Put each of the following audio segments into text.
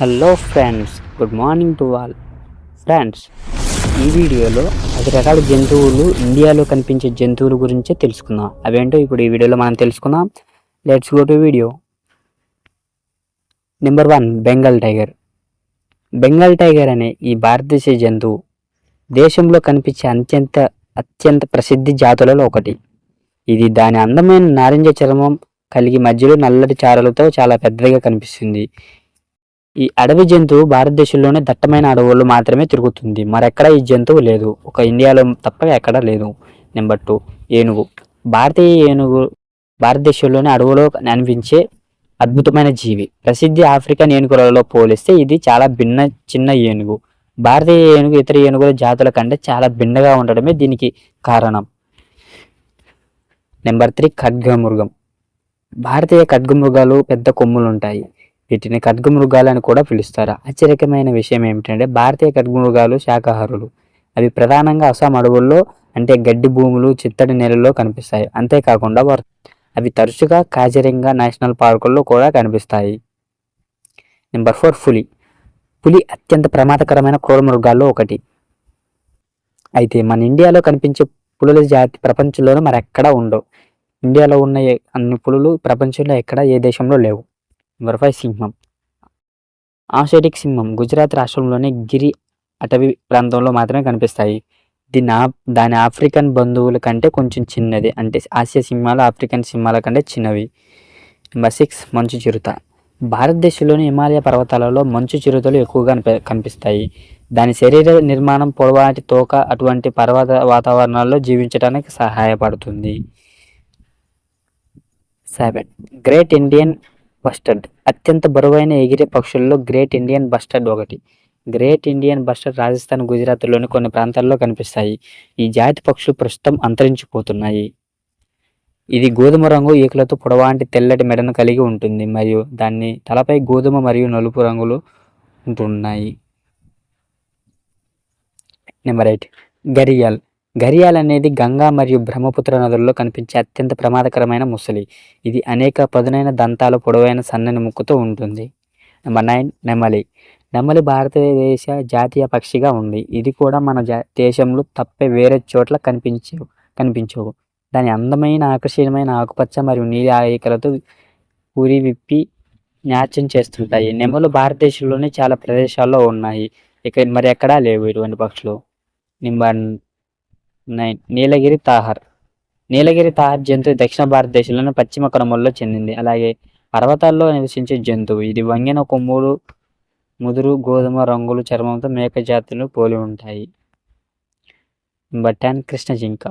Hello friends good morning to all friends ఈ వీడియోలో పది రకాల జంతువులు ఇండియాలో కనిపించే జంతువుల గురించి తెలుసుకుందాం. అవేంటో ఇప్పుడు ఈ వీడియోలో మనం తెలుసుకుందాం. Let's go to video number one Bengal tiger Bengal tiger అనే ఈ భారతదేశ జంతువు దేశంలో కనిపించే అత్యంత అత్యంత ప్రసిద్ధి జాతులలో ఒకటి. ఇది దాని అందమైన నారింజ చర్మం కలిగి మధ్యలో నల్లటి చారలతో చాలా పెద్దగా కనిపిస్తుంది. ఈ అడవి జంతువు భారతదేశంలోనే దట్టమైన అడవుల్లో మాత్రమే తిరుగుతుంది. మరెక్కడ ఈ జంతువు లేదు. ఒక ఇండియాలో తప్ప ఎక్కడా లేదు. నెంబర్ టూ ఏనుగు. భారతీయ ఏనుగు భారతదేశంలోని అడవులో అనిపించే అద్భుతమైన జీవి. ప్రసిద్ధి ఆఫ్రికన్ ఏనుగులలో పోలిస్తే ఇది చాలా భిన్న చిన్న ఏనుగు. భారతీయ ఏనుగు ఇతర ఏనుగుల జాతుల కంటే చాలా భిన్నగా ఉండడమే దీనికి కారణం. Number three ఖడ్గమృగం. భారతీయ ఖడ్గమృగాలు పెద్ద కొమ్ములు ఉంటాయి వీటిని ఖడ్గమృగాలు అని కూడా పిలుస్తారు? ఆశ్చర్యకరమైన విషయం ఏమిటంటే భారతీయ ఖడ్గమృగాలు శాకాహారులు. అవి ప్రధానంగా అస్సాం అడవుల్లో అంటే గడ్డి భూములు చిత్తడి నేలల్లో కనిపిస్తాయి. అంతేకాకుండా వారు అవి తరచుగా కాజరింగా నేషనల్ పార్కుల్లో కూడా కనిపిస్తాయి. నెంబర్ ఫోర్ పులి. పులి అత్యంత ప్రమాదకరమైన క్రూర మృగాల్లో ఒకటి. అయితే మన ఇండియాలో కనిపించే పులుల జాతి ప్రపంచంలోనూ మరెక్కడా ఉండవు. ఇండియాలో ఉన్న అన్ని పులులు ప్రపంచంలో ఎక్కడ ఏ దేశంలో లేవు. నెంబర్ ఫైవ్ సింహం. ఆషేటిక్ సింహం గుజరాత్ రాష్ట్రంలోని గిరి అటవీ ప్రాంతంలో మాత్రమే కనిపిస్తాయి. దీని దాని ఆఫ్రికన్ బంధువుల కంటే కొంచెం చిన్నది. అంటే ఆసియా సింహాలు ఆఫ్రికన్ సింహాల కంటే చిన్నవి. నెంబర్ సిక్స్ మంచు చిరుత. భారతదేశంలోని హిమాలయ పర్వతాలలో మంచు చిరుతలు ఎక్కువగా కనిపి- కనిపిస్తాయి. దాని శరీర నిర్మాణం పొడవాటి తోక అటువంటి పర్వత వాతావరణాల్లో జీవించడానికి సహాయపడుతుంది. Seven great Indian bustard. అత్యంత బరువైన ఎగిరే పక్షుల్లో గ్రేట్ ఇండియన్ బస్టర్డ్ ఒకటి. గ్రేట్ ఇండియన్ బస్టర్డ్ రాజస్థాన్ గుజరాత్లోని కొన్ని ప్రాంతాల్లో కనిపిస్తాయి. ఈ జాతి పక్షులు ప్రస్తుతం అంతరించిపోతున్నాయి. ఇది గోధుమ రంగు ఈకలతో పొడవాంటి తెల్లటి మెడను కలిగి ఉంటుంది. మరియు దాన్ని తలపై గోధుమ మరియు నలుపు రంగులు ఉంటున్నాయి. Number eight. గరియాల్. ఘరియాల్ అనేది గంగా మరియు బ్రహ్మపుత్ర నదుల్లో కనిపించే అత్యంత ప్రమాదకరమైన ముసలి. ఇది అనేక పదునైన దంతాలు పొడవైన సన్నని ముక్కుతో ఉంటుంది. నెంబర్ నైన్ నెమలి. నెమలి భారతదేశ జాతీయ పక్షిగా ఉంది. ఇది కూడా మన జా దేశంలో తప్పే వేరే చోట్ల కనిపించవు కనిపించవు. దాని అందమైన ఆకర్షణీయమైన ఆకుపచ్చ మరియు నీలి ఆయికలతో ఊరి విప్పి నాట్యం చేస్తుంటాయి. నెమలు భారతదేశంలోనే చాలా ప్రదేశాల్లో ఉన్నాయి. ఇక మరి ఎక్కడా లేవు ఇటువంటి పక్షులు. Number nine Nilgiri tahr. Nilgiri tahr జంతువు దక్షిణ భారతదేశంలోని పశ్చిమ క్రమంలో చెందింది. అలాగే పర్వతాల్లో నివసించే జంతువు. ఇది వంగిన కొమ్ములు ముదురు గోధుమ రంగులు చర్మంతో మేక జాతులు పోలి ఉంటాయి. బటాన్ కృష్ణ జింక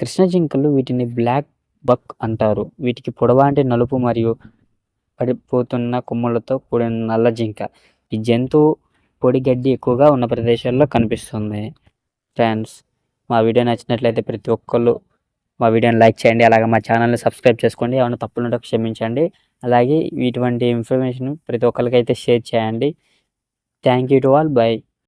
కృష్ణ జింకలు వీటిని బ్లాక్ బక్ అంటారు. వీటికి పొడవాంటి నలుపు మరియు పడిపోతున్న కొమ్ములతో కూడిన నల్ల జింక. ఈ జంతువు పొడి గడ్డి ఎక్కువగా ఉన్న ప్రదేశాల్లో కనిపిస్తుంది. ఫ్రాన్స్ మా వీడియో నచ్చినట్లయితే ప్రతి ఒక్కళ్ళు మా వీడియోని లైక్ చేయండి అలాగే మా ఛానల్ని సబ్స్క్రైబ్ చేసుకోండి. ఏమైనా తప్పులు ఉంటే క్షమించండి. అలాగే ఇటువంటి ఇన్ఫర్మేషన్ ప్రతి ఒక్కరికైతే షేర్ చేయండి. Thank you to all. Bye.